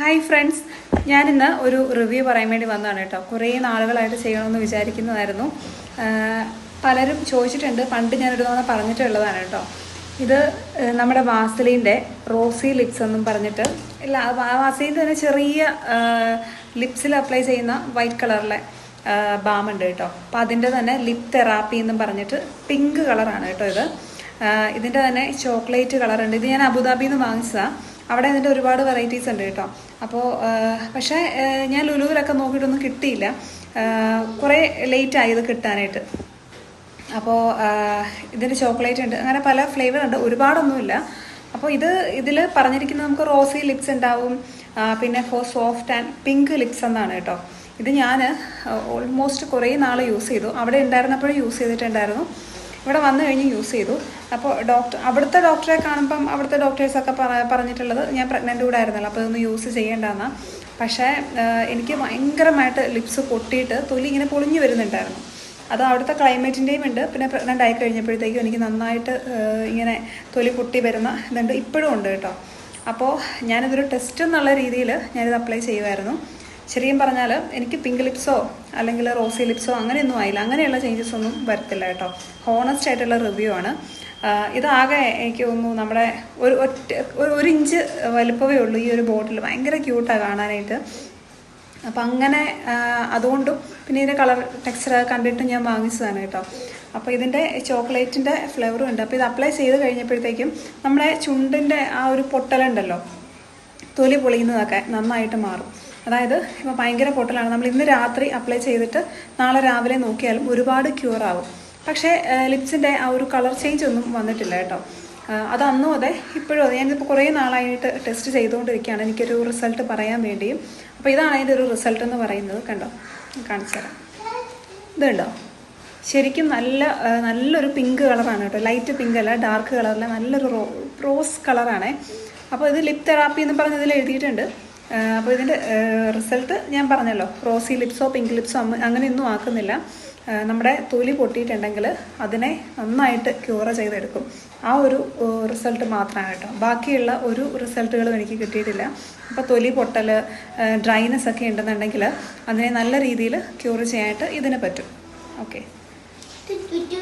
Hi friends ഞാനിന്ന് ഒരു review പറയാൻ വേണ്ടി വന്നതാണ് കേട്ടോ. കുറേ നാളുകളായിട്ട് ചെയ്യണമെന്ന് വിചാരിക്കുന്നതായിരുന്നു. പലരും ചോദിച്ചിട്ടുണ്ട്. പണ്ട് ഞാനൊരു തവണ പറഞ്ഞിട്ടുള്ളതാണ് കേട്ടോ. ഇത് നമ്മുടെ വാസലിന്റെ റോസി ലിപ്സ് എന്നും പറഞ്ഞിട്ട്. ഇല്ല വാസലിന്റെ തന്നെ ചെറിയ ലിപ്സിൽ അപ്ലൈ ചെയ്യുന്ന വൈറ്റ് കളറിലെ ബാമുണ്ട് കേട്ടോ. അപ്പോൾ അതിന്റെ തന്നെ ലിപ് തെറാപ്പി എന്നും പറഞ്ഞിട്ട് പിങ്ക് കളറാണ് കേട്ടോ ഇത്. ഇതിന്റെ തന്നെ ചോക്ലേറ്റ് കളറുണ്ട് ഇത് ഞാൻ അബുദാബിയിൽ നിന്ന് വാങ്ങിച്ചതാണ് അവിടെ ഇതിന്റെ ഒരുപാട് വെറൈറ്റീസ് ഉണ്ട് കേട്ടോ. അപ്പോൾ പക്ഷേ ഞാൻ ലുലുവിലൊക്കെ നോക്കിയിട്ടൊന്നും കിട്ടിയില്ല. കുറേ ലേറ്റ് ഇത് കിട്ടാനായിട്ട്. അപ്പോൾ ഇതിന്റെ ചോക്ലേറ്റ് ഉണ്ട്. അങ്ങനെ പല ഫ്ലേവർ ഉണ്ട്. ഒരുപാടൊന്നുമില്ല. അപ്പോൾ ഇത് ഇതിൽ പറഞ്ഞിരിക്കുന്നത് നമുക്ക് റോസി ലിപ്സ് ഉണ്ടാവും. പിന്നെ for soft and pink lips എന്നാണ് കേട്ടോ. ഇത് ഞാൻ ഓൾമോസ്റ്റ് കുറേ നാൾ യൂസ് ചെയ്തു. അവിടെ ഉണ്ടായിരുന്നപ്പോഴും യൂസ് ചെയ്തിട്ടുണ്ടായിരുന്നു. ഇവിടെ വന്നു കഴിഞ്ഞ് യൂസ് ചെയ്തു. അപ്പോൾ ഡോക്ടർ അവിടുത്തെ ഡോക്ടറെ കാണുമ്പം അവിടുത്തെ ഡോക്ടേഴ്സൊക്കെ പറ പറഞ്ഞിട്ടുള്ളത് ഞാൻ പ്രഗ്നന്റ് കൂടെ ആയിരുന്നല്ലോ അപ്പോൾ ഇതൊന്നും യൂസ് ചെയ്യേണ്ടെന്ന്. പക്ഷേ എനിക്ക് ഭയങ്കരമായിട്ട് ലിപ്സ് പൊട്ടിയിട്ട് തൊലി ഇങ്ങനെ പൊളിഞ്ഞു വരുന്നുണ്ടായിരുന്നു. അത് അവിടുത്തെ ക്ലൈമറ്റിന്റെയും ഉണ്ട്. പിന്നെ പ്രഗ്നന്റ് ആയി കഴിഞ്ഞപ്പോഴത്തേക്കും എനിക്ക് നന്നായിട്ട് ഇങ്ങനെ തൊലി പൊട്ടി വരുന്ന ഇതുണ്ട്. ഇപ്പോഴും ഉണ്ട് കേട്ടോ. അപ്പോൾ ഞാനിതൊരു ടെസ്റ്റ് എന്നുള്ള രീതിയിൽ ഞാനിത് അപ്ലൈ ചെയ്യുമായിരുന്നു ശരിക്കും പറഞ്ഞാൽ എനിക്ക് പിങ്ക് ലിപ്സോ അല്ലെങ്കിൽ റോസി ലിപ്സോ അങ്ങനെയൊന്നും ആയില്ല. അങ്ങനെയുള്ള ചേഞ്ചസ് ഒന്നും വരത്തില്ല കേട്ടോ. ഹോണസ്റ്റ് ആയിട്ടുള്ള റിവ്യൂ ആണ്. ഇതാകെ എനിക്ക് തോന്നുന്നു നമ്മുടെ ഒരു ഒറ്റ ഒരു ഇഞ്ച് വലുപ്പമേ ഉള്ളൂ ഈ ഒരു ബോട്ടിൽ ഭയങ്കര ക്യൂട്ടാണ് കാണാനായിട്ട്. അപ്പം അങ്ങനെ അതുകൊണ്ടും പിന്നെ ഇതിന്റെ കളർ ടെക്സ്ചർ കണ്ടിട്ട് ഞാൻ വാങ്ങിച്ചതാണ് കേട്ടോ. അപ്പോൾ ഇതിന്റെ ചോക്ലേറ്റിന്റെ ഫ്ലേവറും ഉണ്ട്. അപ്പോൾ ഇത് അപ്ലൈ ചെയ്ത് കഴിഞ്ഞപ്പോഴത്തേക്കും നമ്മുടെ ചുണ്ടിന്റെ ആ ഒരു പൊട്ടലുണ്ടല്ലോ തൊലി പൊളിയുന്നതൊക്കെ നന്നായിട്ട് മാറും. അതായത് ഇപ്പോൾ ഭയങ്കര പൊട്ടലാണ്. നമ്മൾ ഇന്ന് രാത്രി അപ്ലൈ ചെയ്തിട്ട് നാളെ രാവിലെ നോക്കിയാലും ഒരുപാട് ക്യൂർ ആവും. പക്ഷേ ലിപ്സിന്റെ ആ ഒരു കളർ ചേഞ്ച് ഒന്നും വന്നിട്ടില്ല കേട്ടോ. അത് അന്നും അതെ ഇപ്പോഴും അതെ. ഞാനിപ്പോൾ കുറേ നാളായിട്ട് ടെസ്റ്റ് ചെയ്തുകൊണ്ടിരിക്കുകയാണ്. എനിക്കൊരു റിസൾട്ട് പറയാൻ വേണ്ടിയും. അപ്പോൾ ഇതാണ് അതിന്റെ ഒരു റിസൾട്ട് എന്ന് പറയുന്നത് കണ്ടോ? കാണിച്ചു തരാം. ഇതുണ്ടോ ശരിക്കും നല്ല നല്ലൊരു പിങ്ക് കളറാണ് കേട്ടോ. ലൈറ്റ് പിങ്ക് അല്ല ഡാർക്ക് കളറല്ല നല്ലൊരു റോസ് കളറാണേ അപ്പോൾ ഇത് ലിപ് തെറാപ്പി എന്ന് പറഞ്ഞ് ഇതിൽ എഴുതിയിട്ടുണ്ട്. അപ്പോൾ ഇതിന്റെ റിസൾട്ട് ഞാൻ പറഞ്ഞല്ലോ. റോസി ലിപ്സോ പിങ്ക് ലിപ്സോ അങ്ങനെയൊന്നും ആക്കുന്നില്ല. നമ്മുടെ തൊലി പൊട്ടിയിട്ടുണ്ടെങ്കിൽ അതിനെ നന്നായിട്ട് ക്യൂറ ചെയ്തെടുക്കും. ആ ഒരു റിസൾട്ട് മാത്രമാണ് കേട്ടോ. ബാക്കിയുള്ള ഒരു റിസൾട്ടുകളും എനിക്ക് കിട്ടിയിട്ടില്ല. അപ്പോൾ തൊലി പൊട്ടൽ ഡ്രൈനെസ് ഒക്കെ ഉണ്ടെന്നുണ്ടെങ്കിൽ അതിനെ നല്ല രീതിയിൽ ക്യൂർ ചെയ്യാനായിട്ട് ഇതിന് പറ്റും. ഓക്കെ